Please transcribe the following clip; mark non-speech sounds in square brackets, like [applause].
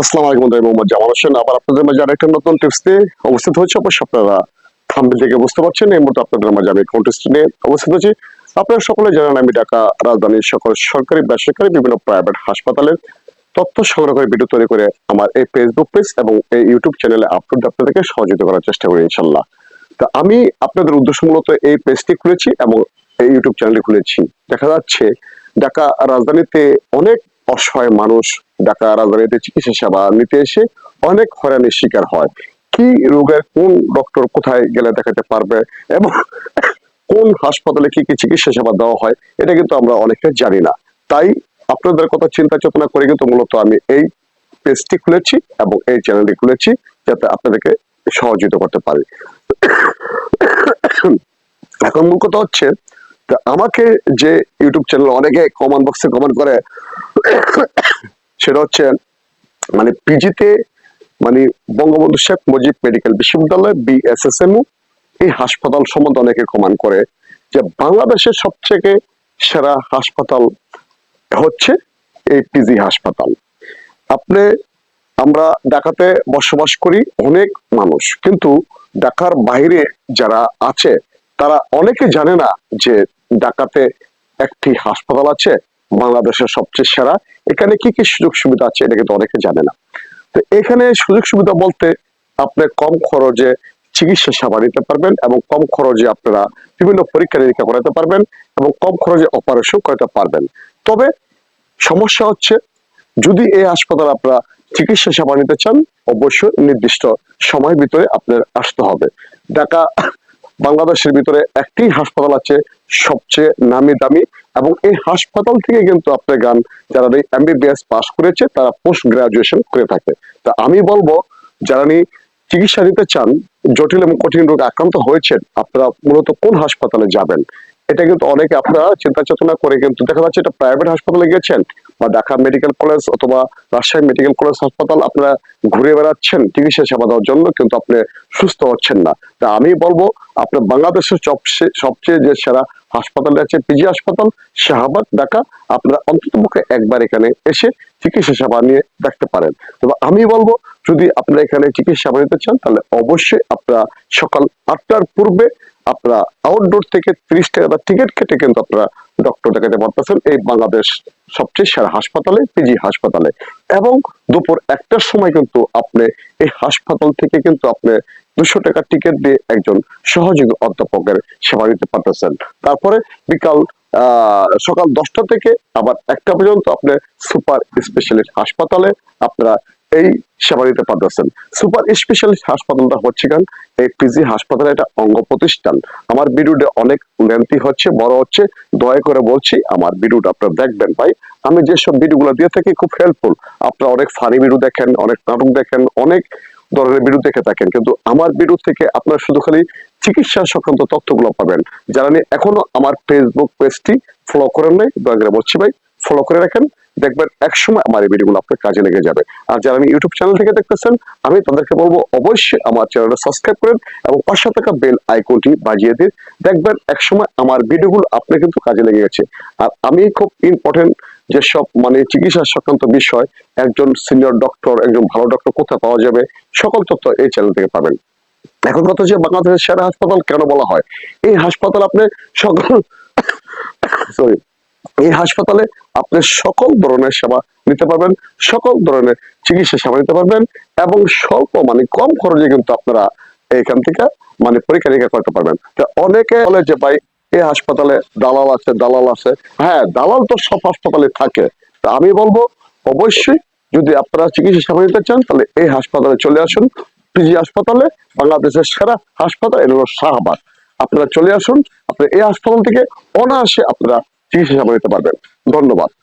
আসসালামু আলাইকুম আমি মোহাম্মদ জামাল হোসেন। আবার আপনাদের মাঝে আরেকটা নতুন টিপস দিয়ে অবস্থিত হচ্ছে অবশ্য আপনারা থাম্বিল থেকে বুঝতে পারছেন, এই মুহূর্তে আপনাদের মাঝে আমি কন্টেস্ট নিয়ে অবস্থিত হচ্ছি আপনারা সকলে জানেন, আমি ঢাকা রাজধানীর সকল সরকারি বেসরকারি বিভিন্ন প্রাইভেট হাসপাতালের তথ্য সংগ্রহ করে ভিডিও তৈরি করে আমার এই ফেসবুক পেজ এবং এই ইউটিউব চ্যানেলে আপলোড আপনাদেরকে সহযোগিতা করার চেষ্টা করি ইনশাল্লাহ তা আমি আপনাদের উদ্দেশ্য মূলত এই পেজটি খুলেছি এবং এই ইউটিউব চ্যানেলটি খুলেছি। দেখা যাচ্ছে, ঢাকা রাজধানীতে অনেক অসহায় মানুষ ঢাকা রাজধানীতে চিকিৎসা সেবা নিতে এসে অনেক হয়রানির শিকার হয়। কি রোগের, কোন ডক্টর কোথায় গেলে দেখাতে পারবে এবং কোন হাসপাতালে কি কি চিকিৎসা সেবা দেওয়া হয়, এটা কিন্তু আমরা অনেকে জানি না। তাই আপনাদের কথা চিন্তা চেতনা করে কিন্তু মূলত আমি এই পেজটি খুলেছি এবং এই চ্যানেলটি খুলেছি যাতে আপনাদেরকে সহযোগিতা করতে পারি। এখন মূল কথা হচ্ছে তা আমাকে যে ইউটিউব চ্যানেল অনেকে কমেন্ট বক্সে কমেন্ট করে, সেটা হচ্ছে মানে পিজিতে মানে বঙ্গবন্ধু শেখ মুজিব মেডিকেল বিশ্ববিদ্যালয় বিএসএসএমউ এই হাসপাতাল সম্বন্ধে অনেকে কমেন্ট করে যে বাংলাদেশের সবথেকে সেরা হাসপাতাল হচ্ছে এই পিজি হাসপাতাল। আপনি, আমরা ঢাকাতে বসবাস করি অনেক মানুষ, কিন্তু ঢাকার বাইরে যারা আছে, তারা অনেকে জানে না যে ঢাকাতে একটি হাসপাতাল আছে, বাংলাদেশের সবচেয়ে সেরা। এখানে কি কি সুযোগ সুবিধা আছে এটা কিন্তু অনেকে জানে না। তো এখানে সুযোগ সুবিধা বলতে আপনি কম খরচে চিকিৎসা সেবা নিতে পারবেন এবং কম খরচে আপনারা বিভিন্ন পরীক্ষা নিরীক্ষা করাতে পারবেন এবং কম খরচে অপারেশন করাতে পারবেন। তবে সমস্যা হচ্ছে, যদি এই হাসপাতালে আপনারা চিকিৎসা সেবা নিতে চান, অবশ্যই নির্দিষ্ট সময়ের ভিতরে আপনার আসতে হবে। ঢাকা বাংলাদেশের ভিতরে একটি হাসপাতাল আছে সবচেয়ে নামি দামি এবং এই হাসপাতাল থেকে কিন্তু আপনার গান, যারা এমবিবিএস পাস করেছে, তারা পোস্ট গ্রাজুয়েশন করে থাকে। তা আমি বলব, যারা চিকিৎসা নিতে চান, জটিল এবং কঠিন রোগে আক্রান্ত হয়েছেন, আপনারা মূলত কোন হাসপাতালে যাবেন? এটা কিন্তু অনেকে আপনারা চিন্তা চেতনা করে কিন্তু দেখা যাচ্ছে এটা প্রাইভেট হাসপাতালে গেছেন বা ঢাকা মেডিকেল কলেজ অথবা রাজশাহী মেডিকেল কলেজ হাসপাতাল আপনারা ঘুরে বেড়াচ্ছেন, চিকিৎসা সেবা দেওয়ার জন্য, কিন্তু আপনি সুস্থ হচ্ছেন না। তা আমি বলব, আপনার বাংলাদেশের সবচেয়ে সবচেয়ে যে সেরা হাসপাতাল আছে পিজি হাসপাতাল, শাহবাগ, ঢাকা। আপনারা অন্তত পক্ষে একবার এখানে এসে চিকিৎসা সেবা নিয়ে দেখতে পারেন। তবে আমি বলব, যদি আপনারা এখানে চিকিৎসা সেবা নিতে চান, তাহলে অবশ্যই আপনারা সকাল আটটার পূর্বে আপনারা আউটডোর থেকে ত্রিশ টাকা টিকিট কেটে কিন্তু আপনারা ডক্টর দেখাতে পারতেছেন এই বাংলাদেশ সবচেয়ে সেরা হাসপাতালে পিজি হাসপাতালে। এবং দুপুর একটার সময় কিন্তু আপনি এই হাসপাতাল থেকে কিন্তু আপনি দুশো টাকা টিকিট দিয়ে একজন সহযোগী অধ্যাপকের সেবা নিতে পারতেছেন। তারপরে বিকাল সকাল দশটা থেকে আবার একটা পর্যন্ত আপনি সুপার স্পেশালিস্ট হাসপাতালে আপনারা এই সেবা নিতে পারতেছেন। সুপার স্পেশালিস্ট হাসপাতালটা হচ্ছে কারণ এই পিজি হাসপাতালে একটা অঙ্গ প্রতিষ্ঠান। আমার ভিডিওটা অনেক লেন্থি হচ্ছে, বড় হচ্ছে। দয়া করে বলছি, আমার ভিডিওটা আপনারা দেখবেন ভাই। আমি যেসব ভিডিওগুলো দিয়ে থাকি খুব হেল্পফুল আপনারা অনেক ফানি ভিডিও দেখেন, অনেক নাটক দেখেন, অনেক ধরনের ভিডিও দেখে থাকেন। কিন্তু আমার ভিডিও থেকে আপনারা শুধু খালি চিকিৎসা সংক্রান্ত তথ্যগুলো পাবেন। যারা এখনও আমার ফেসবুক পেজটি ফলো করেন নাই, দয়া করে বলছি ভাই ফলো করে রাখেন। দেখবেন একসময় আমার এই ভিডিওগুলো আপনার কাজে লেগে যাবে। আর যারা আমি ইউটিউব চ্যানেল থেকে দেখতেছেন, আমি তাদেরকে বলব অবশ্যই আমার চ্যানেলটা সাবস্ক্রাইব করেন এবং পাশে থাকা বেল আইকনটি বাজিয়ে দিন। দেখবেন একসময় আমার ভিডিওগুলো আপনার কিন্তু কাজে লেগে গেছে। আর আমি খুব ইম্পর্টেন্ট যেসব মানে চিকিৎসা সংক্রান্ত বিষয়, একজন সিনিয়র ডক্টর একজন ভালো ডক্টর কোথায় পাওয়া যাবে, সকল তথ্য এই চ্যানেল থেকে পাবেন। এখন কথা হচ্ছে বাংলাদেশের সেরা হাসপাতাল কেন বলা হয়? এই হাসপাতাল আপনি সকল [coughs] সরি এই হাসপাতালে আপনি সকল ধরনের সেবা নিতে পারবেন, সকল ধরনের চিকিৎসা সেবা নিতে পারবেন এবং স্বল্প মানে কম খরচে কিন্তু আপনারা এখান থেকে মানে পরীক্ষা নিরীক্ষা করতে পারবেন। অনেকে বলে যে, ভাই, এই হাসপাতালে দালাল আছে দালাল আছে। হ্যাঁ দালাল তো সব হাসপাতালে থাকে। তা আমি বলব, অবশ্যই যদি আপনারা চিকিৎসা সেবা নিতে চান, তাহলে এই হাসপাতালে চলে আসুন। পিজি হাসপাতালে, বাংলাদেশের সেরা হাসপাতাল এটা হলো শাহবাগ। আপনারা চলে আসুন আপনারা এই হাসপাতাল থেকে অনায়াসে আপনারা চিকিৎসা সেবা নিতে পারবেন। ধন্যবাদ।